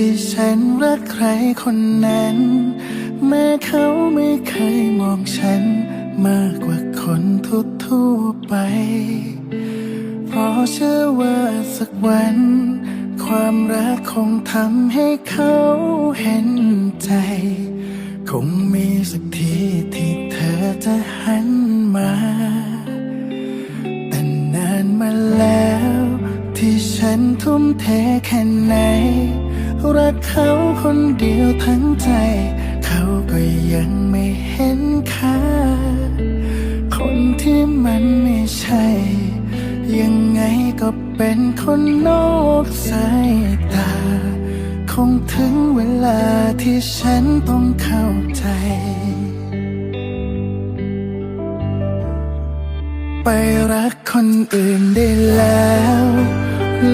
ที่ฉันรักใครคนนั้น แม้เขาไม่เคยมองฉัน มากกว่าคนทั่วทั่วๆไป เพราะเชื่อว่าสักวัน ความรักคงทำให้เขาเห็นใจ คงมีสักทีที่เธอจะหันมาแต่นานมาแล้ว ที่ฉันทุ่มเทแค่ไหน รักเขาคนเดียวทั้งใจ เขาก็ยังไม่เห็นค่า คนที่มันไม่ใช่ ยังไงก็เป็นคนนอกสายตา คงถึงเวลาที่ฉันต้องเข้าใจ ไปรักคนอื่นได้แล้ว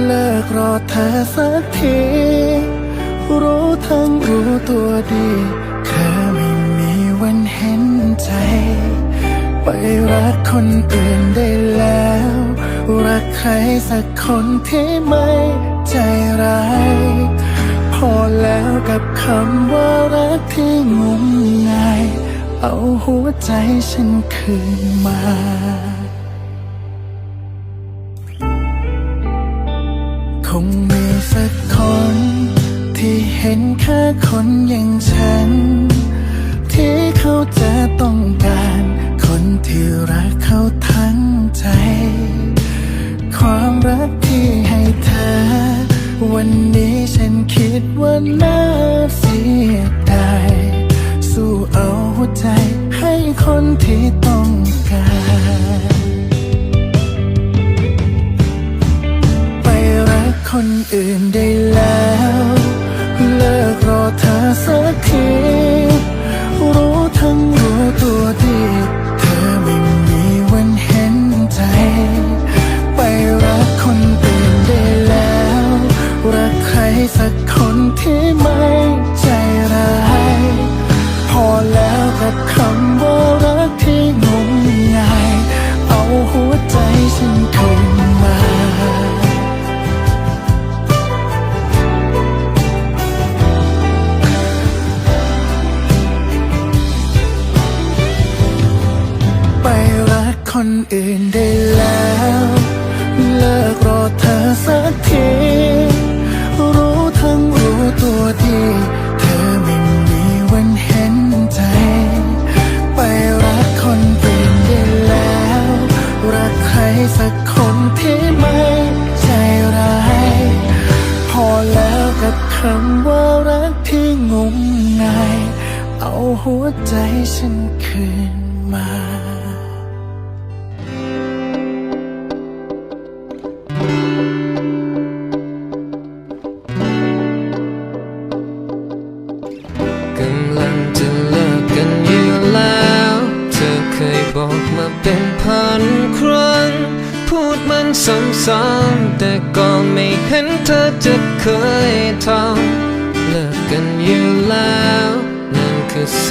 เลิกรอเธอสักที รู้ทั้งรู้ตัวดีเธอไม่มีวันเห็นใจ ไปรักคนอื่นได้แล้ว รักใครสักคนที่ไม่ใจร้ายพอแล้วกับคำว่ารักที่งมงายเอาหัวใจฉันคืนมาคงมีสักคน เห็นแค่คนอย่างฉัน ที่เขาจะต้องการ คนที่รักเขาทั้งใจ ความรักที่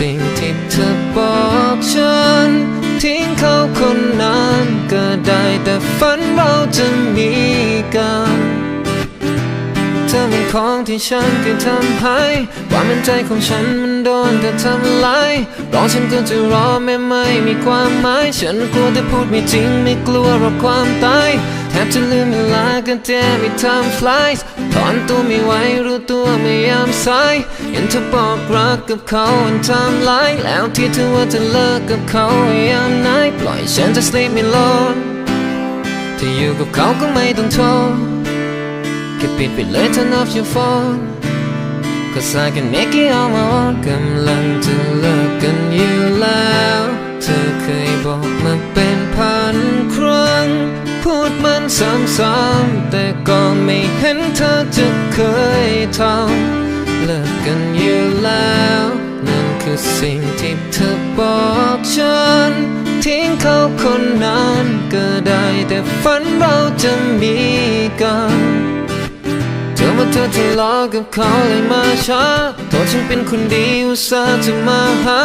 สิ่งที่เธอบอกฉัน ทิ้งเขาคนนั้นก็ได้แต่ฝันเราจะมีกันเธอเป็นของที่ฉันเคยทำให้ความมั่นใจของฉันมันโดนเธอทำลายรอฉันก็จะรอแม้ไม่มีความหมาย ฉันกลัวแต่พูดไม่จริงไม่กลัวรอความตาย แทบจะลืมเวลากันแต่ไม่ทำฟลายถอนตัวไม่ไหวรู้ตัวไม่ยามสายเห็นเธอบอกรักกับเขาอันทำลายแล้วที่เธอว่าจะเลิกกับเขายามไหนปล่อยฉันจะ sleep alone ถ้าอยู่กับเขาก็ไม่ต้องโทษแค่ปิดไปเลย turn off your phone Cause I can make it on my own กำลังจะเลิกกันอยู่แล้ว เธอเคยบอกมาเป็นพันครั้ง พูดมันซ้ำๆแต่ก็ไม่เห็นเธอจะเคยทำเลิกกันอยู่แล้ว นั่นคือสิ่งที่เธอบอกฉัน ทิ้งเขาคนนั้นก็ได้แต่ฝันเราจะมีกัน เธอทะเลาะกับเขาเลยมาช้าโทษฉันเป็นคนดีอุตส่าห์จะมาหา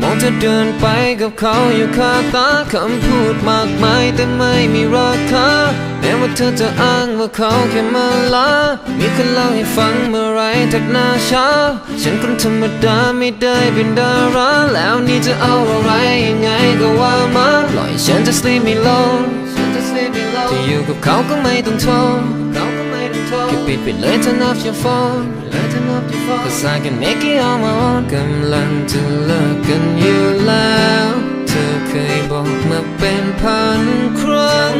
มองเธอเดินไปกับเขาอยู่คาตาคำพูดมากมายแต่ไม่มีราคาแม้ว่าเธอจะอ้างว่าเขาแค่มาลามีคนเล่าให้ฟังเมื่อไรทักหน้าช้า ฉันคนธรรมดาไม่ได้เป็นดาราแล้วนี่จะเอาอะไรยังไงก็ว่ามาปล่อยฉันจะ sleep me alone จะอยู่กับเขาก็ไม่ต้องทน ปิดปิดเลย turn off your phone cause I can make it on my own กำลังจะเลิกกันอยู่แล้ว เธอเคยบอกมาเป็นพันครั้ง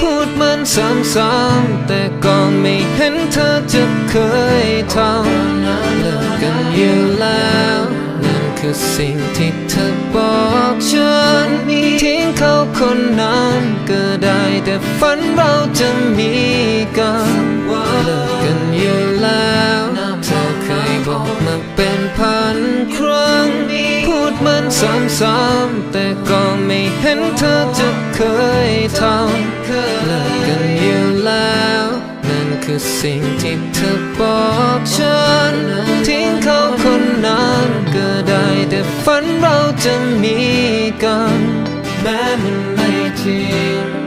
พูดมันซ้ำๆแต่ก็ไม่เห็นเธอจะเคยทำเลิกกันอยู่แล้วนั่นคือสิ่งที่เธอบอกฉันทิ้งเขาคนนั้นก็ได้แต่ฝันเราจะมีกัน ซ้ำๆแต่ก็ไม่เห็นเธอจะเคยทำเลิกกันอยู่แล้ว นั่นคือสิ่งที่เธอบอกฉัน ทิ้งเขาคนนั้นก็ได้แต่ฝันเราจะมีกัน แม้มันไม่จริง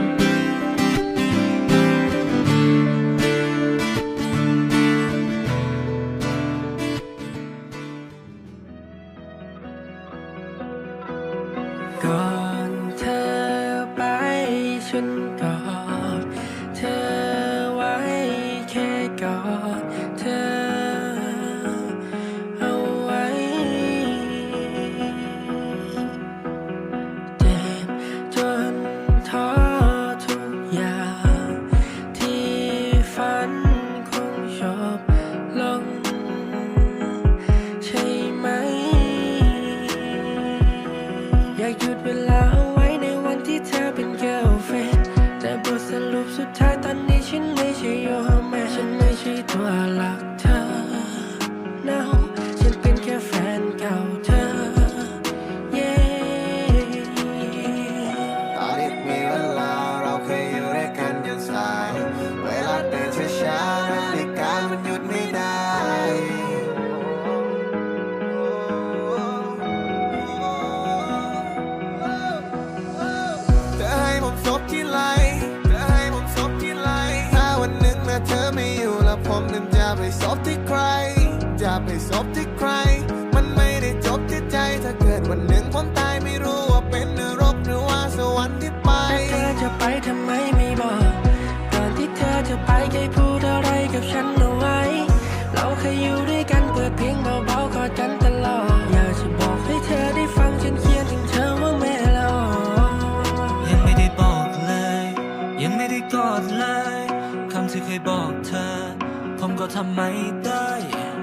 ทำไมได้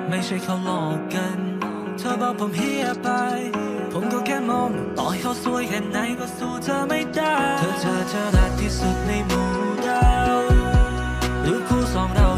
ไม่ใช่เขาหลอกกัน เธอบอกผมเฮียไป ผมก็แค่มองต่อให้เขาสวยแค่ไหนก็สู้เธอไม่ได้ เธอเธอเธอรักที่สุดในหมู่ดาวหรือคู่สองเรา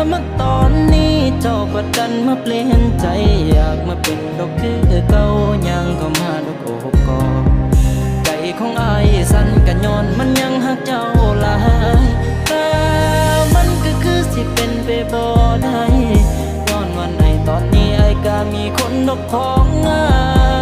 ามมาตอนนี้เจ้าก็ดันมาเปลี่ยนใจอยากมาเป็นดอกคือเก่ายังก็มาดอกโอบกอดใจของอายสั่นกันย้อนมันยังหักเจ้าหลายแต่มันก็คือสิเป็นไปบ่ได้ย้อนวันในตอนนี้ไอายก็มีคนนกของอาย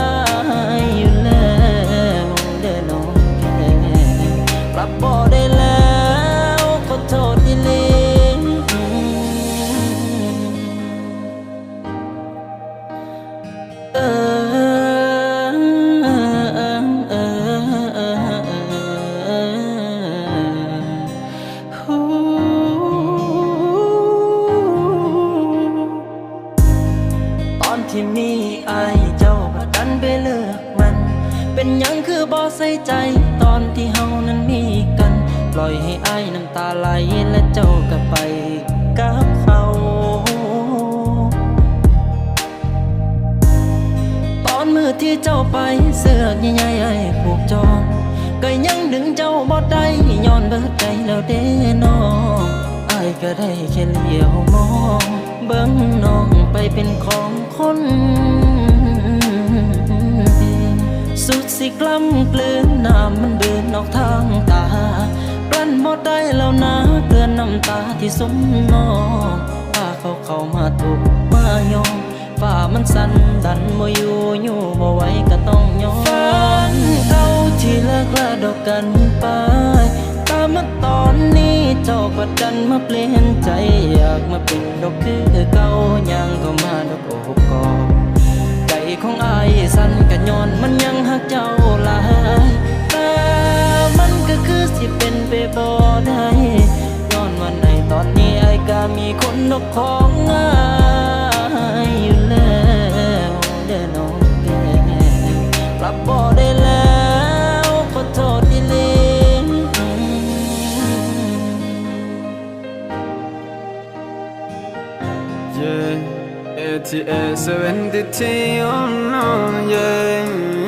เป็นยังคือบ่ใส่ใจ ตอนที่เฮานั้นมีกัน ปล่อยให้อายน้ำตาไหลและเจ้าก็ไปกับเขาตอนมือที่เจ้าไปเสือกใหญ่ๆไอ้ผูกจองก็ยังดึงเจ้าบ่ได้ย้อนเบิดใจแล้วเด้น้องไอ้ายก็ได้แค่เลี้ยวมอง เบิ่งน้องไปเป็นของคน กล้ำกลืนน้ำมันเดินออกทางตากลั้นบ่ได้แล้วนะเกลือนน้ำตาที่สมนองพาเขาเข้ามาถูกมายอมฝ่ามันสั่นดันบ่อยู่อยู่บ่ไหวก็ต้องยอมฝันเก่าที่เลิกลาดอกกันไปตามมาตอนนี้เจ้าก็ดันมาเปลี่ยนใจอยากมาเป็นดอกคือเก่ายังก็มาดอกโอบกอดใจของอายสั่นกันย้อนมันยัง เจ้าหลายแต่มันก็คือสิเป็นไปบ่ได้ย้อนวันในตอนนี้ไอ้ก็มีคนนกของอายอยู่แล้วเด้อน้องแกรับบ่ได้แล้วขอโทษอีหลี Yeah, ATA 73 oh no, yeah.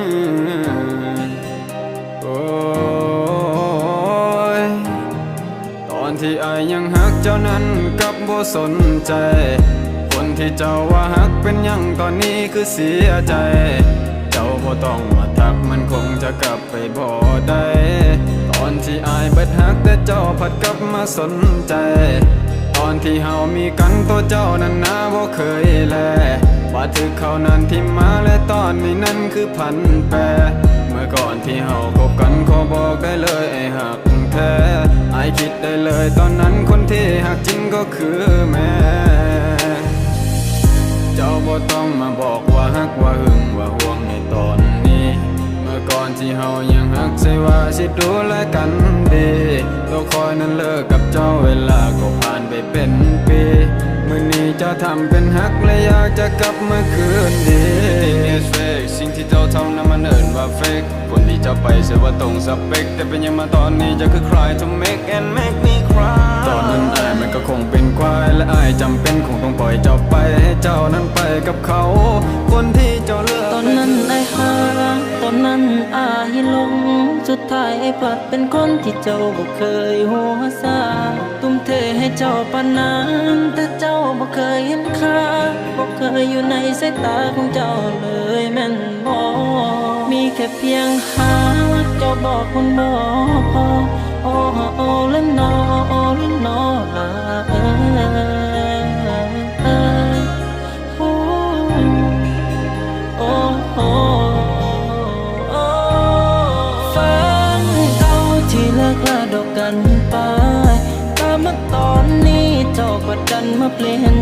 ที่อายยังหักเจ้านั้นกับบ่สนใจ คนที่เจ้าว่าหักเป็นยังตอนนี้คือเสียใจ เจ้าบ่ต้องมาทักมันคงจะกลับไปบ่ได้ตอนที่อายเบิดหักแต่เจ้าผัดกลับมาสนใจ ตอนที่เฮามีกันตัวเจ้านั้นนาบ่เคยแลว่าถึกเขานั้นที่มาและตอนนี้นั้นคือพันแปรเมื่อก่อนที่เฮาคบกันขอบอกได้เลยไอ้หัก แท้ไอคิดได้เลยตอนนั้นคนที่หักจริงก็คือแม่ เจ้าบ่ต้องมาบอกว่าหักว่าหึงว่าห่วงในตอนนี้ เมื่อก่อนที่เฮายังหักใช่ว่าสิดูแลกันดีตัวคอยนั้นเลิกกับเจ้าเวลาก็ผ่านไปเป็นปี มื้อนี้เจ้าทำเป็นฮักและอยากจะกลับมาคืนดี It's fake สิ่งที่เจ้าทำนั้นมันเอิ้นว่า fake คนที่เจ้าไปเสียว่าตรงสเปค แต่เป็นยังมาตอนนี้เจะคือ cry to make and make me cry ตอนนั้นอายมันก็คงเป็นควายและอายจำเป็นคงต้องปล่อยเจ้าไปให้เจ้านั้นไปกับเขา คนที่เจ้าเลือกตอนนั้นไอ้หาตอนนั้นอายหลง สุดท้ายไอ้ปัดเป็นคนที่เจ้าบ่เคยหัวซาตุ้มเทให้เจ้าปานนั้นแต่ เคยอยู่ในสายตาของเจ้าเลยแม่นบ่มีแค่เพียงหาเจ้าบอกคนบ่พอโอ้โอ้ละนอโอ้ละนอลาเอ้ยเอ้ยโอ้โอ้โอ้โอ้ฝันเก่าที่เลิกลาดอกกันไปตามมาตอนนี้เจ้าก็ดันมาเปลี่ยน